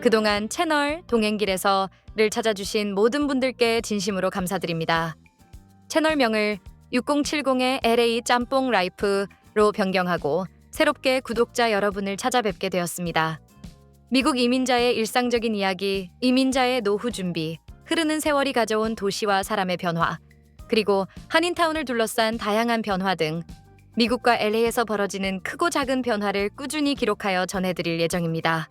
그동안 채널 동행길에서 를 찾아주신 모든 분들께 진심으로 감사드립니다. 채널명을 6070의 LA 짬뽕 라이프로 변경하고 새롭게 구독자 여러분을 찾아뵙게 되었습니다. 미국 이민자의 일상적인 이야기, 이민자의 노후 준비, 흐르는 세월이 가져온 도시와 사람의 변화, 그리고 한인타운을 둘러싼 다양한 변화 등 미국과 LA에서 벌어지는 크고 작은 변화를 꾸준히 기록하여 전해드릴 예정입니다.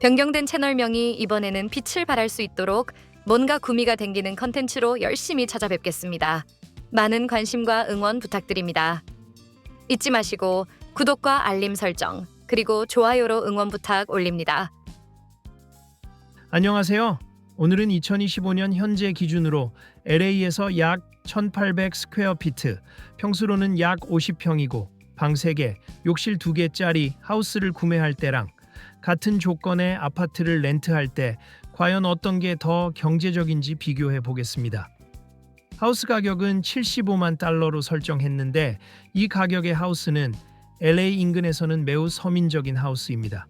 변경된 채널명이 이번에는 빛을 발할 수 있도록 뭔가 구미가 댕기는 컨텐츠로 열심히 찾아뵙겠습니다. 많은 관심과 응원 부탁드립니다. 잊지 마시고 구독과 알림 설정, 그리고 좋아요로 응원 부탁 올립니다. 안녕하세요. 오늘은 2025년 현재 기준으로 LA에서 약 1800 스퀘어 피트, 평수로는 약 50평이고 방 3개, 욕실 2개짜리 하우스를 구매할 때랑 같은 조건의 아파트를 렌트할 때 과연 어떤 게 더 경제적인지 비교해 보겠습니다. 하우스 가격은 75만 달러로 설정했는데 이 가격의 하우스는 LA 인근에서는 매우 서민적인 하우스입니다.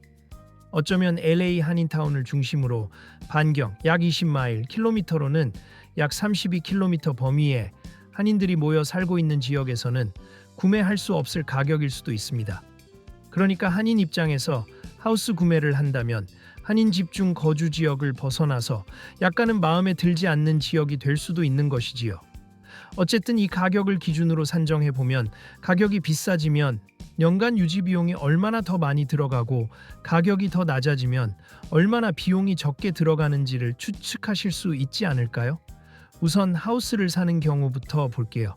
어쩌면 LA 한인타운을 중심으로 반경 약 20마일 킬로미터로는 약 32킬로미터 범위에 한인들이 모여 살고 있는 지역에서는 구매할 수 없을 가격일 수도 있습니다. 그러니까 한인 입장에서 하우스 구매를 한다면 한인 집중 거주 지역을 벗어나서 약간은 마음에 들지 않는 지역이 될 수도 있는 것이지요. 어쨌든 이 가격을 기준으로 산정해 보면 가격이 비싸지면 연간 유지 비용이 얼마나 더 많이 들어가고 가격이 더 낮아지면 얼마나 비용이 적게 들어가는지를 추측하실 수 있지 않을까요? 우선 하우스를 사는 경우부터 볼게요.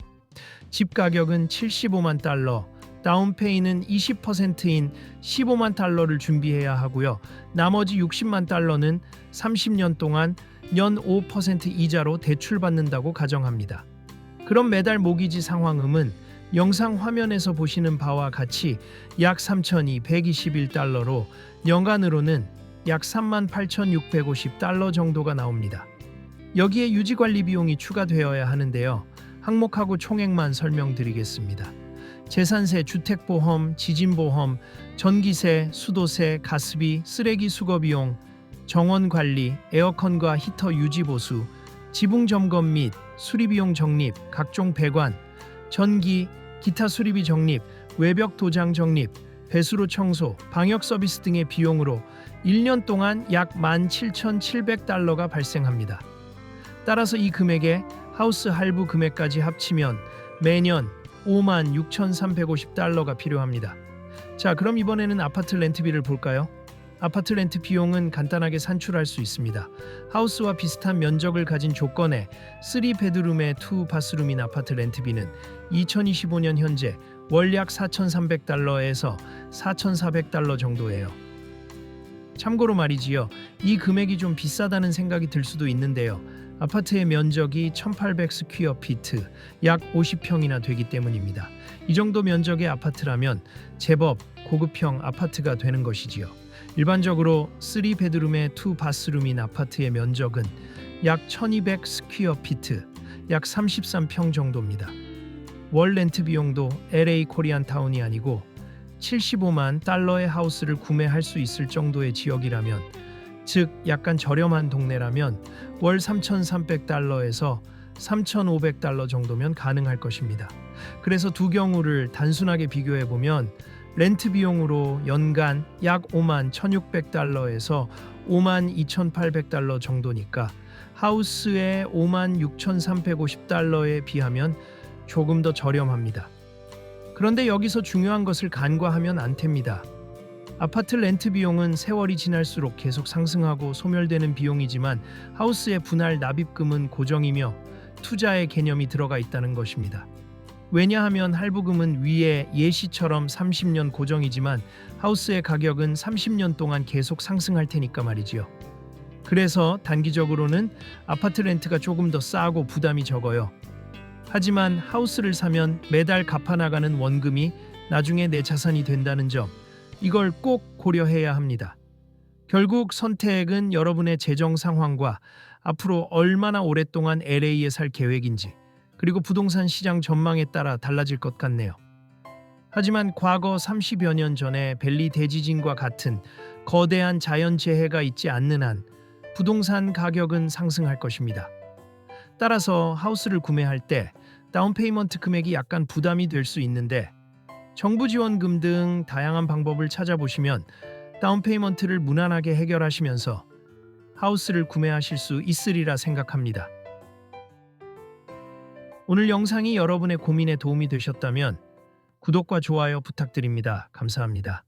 집 가격은 75만 달러, 다운페이는 20%인 15만 달러를 준비해야 하고요. 나머지 60만 달러는 30년 동안 연 5% 이자로 대출받는다고 가정합니다. 그럼 매달 모기지 상황음은 영상 화면에서 보시는 바와 같이 약 3,221달러로 연간으로는 약 38,650달러 정도가 나옵니다. 여기에 유지관리 비용이 추가되어야 하는데요. 항목하고 총액만 설명드리겠습니다. 재산세, 주택보험, 지진보험, 전기세, 수도세, 가스비, 쓰레기 수거 비용, 정원 관리, 에어컨과 히터 유지 보수, 지붕 점검 및 수리 비용 적립, 각종 배관, 전기, 기타 수리비 적립, 외벽 도장 적립, 배수로 청소, 방역 서비스 등의 비용으로 1년 동안 약 17,700달러가 발생합니다. 따라서 이 금액에 하우스 할부 금액까지 합치면 매년 56,350달러가 필요합니다. 자, 그럼 이번에는 아파트 렌트비를 볼까요? 아파트 렌트 비용은 간단하게 산출할 수 있습니다. 하우스와 비슷한 면적을 가진 조건의 3베드룸의 2 바스룸인 아파트 렌트비는 2025년 현재 월약 4,300달러에서 4,400달러 정도예요. 참고로 말이지요. 이 금액이 좀 비싸다는 생각이 들 수도 있는데요. 아파트의 면적이 1800 스퀘어 피트, 약 50평이나 되기 때문입니다. 이 정도 면적의 아파트라면 제법 고급형 아파트가 되는 것이지요. 일반적으로 3베드룸의 2 바스룸인 아파트의 면적은 약 1200 스퀘어 피트, 약 33평 정도입니다. 월 렌트 비용도 LA 코리안 타운이 아니고 75만 달러의 하우스를 구매할 수 있을 정도의 지역이라면 즉 약간 저렴한 동네라면 월 3,300달러에서 3,500달러 정도면 가능할 것입니다. 그래서 두 경우를 단순하게 비교해 보면 렌트 비용으로 연간 약 5만 1,600달러에서 5만 2,800달러 정도니까 하우스의 5만 6,350달러에 비하면 조금 더 저렴합니다. 그런데 여기서 중요한 것을 간과하면 안 됩니다. 아파트 렌트 비용은 세월이 지날수록 계속 상승하고 소멸되는 비용이지만 하우스의 분할 납입금은 고정이며 투자의 개념이 들어가 있다는 것입니다. 왜냐하면 할부금은 위에 예시처럼 30년 고정이지만 하우스의 가격은 30년 동안 계속 상승할 테니까 말이지요. 그래서 단기적으로는 아파트 렌트가 조금 더 싸고 부담이 적어요. 하지만 하우스를 사면 매달 갚아나가는 원금이 나중에 내 자산이 된다는 점, 이걸 꼭 고려해야 합니다. 결국 선택은 여러분의 재정 상황과 앞으로 얼마나 오랫동안 LA에 살 계획인지, 그리고 부동산 시장 전망에 따라 달라질 것 같네요. 하지만 과거 30여 년 전에 벨리 대지진과 같은 거대한 자연재해가 있지 않는 한 부동산 가격은 상승할 것입니다. 따라서 하우스를 구매할 때 다운페이먼트 금액이 약간 부담이 될 수 있는데 정부 지원금 등 다양한 방법을 찾아보시면 다운 페이먼트를 무난하게 해결하시면서 하우스를 구매하실 수 있으리라 생각합니다. 오늘 영상이 여러분의 고민에 도움이 되셨다면 구독과 좋아요 부탁드립니다. 감사합니다.